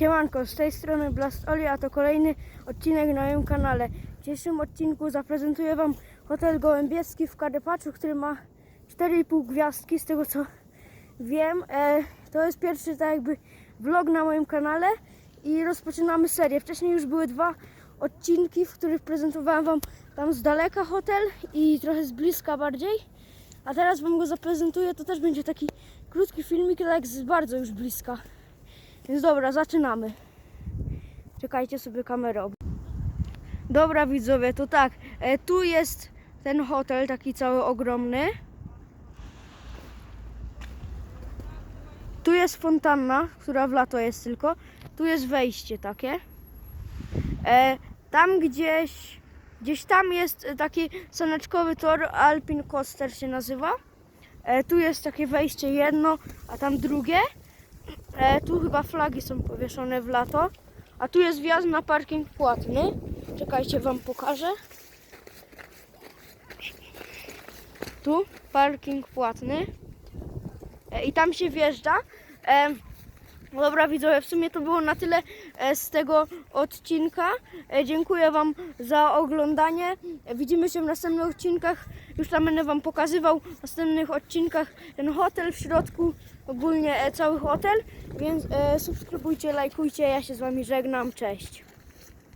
Siemanko, z tej strony Blastoli, a to kolejny odcinek na moim kanale. W dzisiejszym odcinku zaprezentuję Wam hotel Gołębieski w Karpaczu, który ma 4,5 gwiazdki, z tego co wiem. E, to jest pierwszy tak jakby vlog na moim kanale i rozpoczynamy serię. Wcześniej już były dwa odcinki, w których prezentowałem Wam tam z daleka hotel i trochę z bliska bardziej. A teraz Wam go zaprezentuję, to też będzie taki krótki filmik, tak z bardzo już bliska. Więc dobra, zaczynamy. Czekajcie sobie kamerę. ob- Dobra widzowie, to tak, e, tu jest ten hotel taki cały ogromny. Tu jest fontanna, która w lato jest tylko. Tu jest wejście takie. E, tam gdzieś, gdzieś tam jest taki słoneczkowy tor, Alpin Coaster się nazywa. E, tu jest takie wejście jedno, a tam drugie. E, tu chyba flagi są powieszone w lato. A tu jest wjazd na parking płatny. Czekajcie, wam pokażę. Tu parking płatny. E, I tam się wjeżdża. E, dobra widzowie, w sumie to było na tyle e, z tego odcinka. E, Dziękuję Wam za oglądanie. Widzimy się w następnych odcinkach. Już tam będę Wam pokazywał w następnych odcinkach ten hotel w środku, ogólnie e, cały hotel. Więc subskrybujcie, lajkujcie. Ja się z Wami żegnam. Cześć.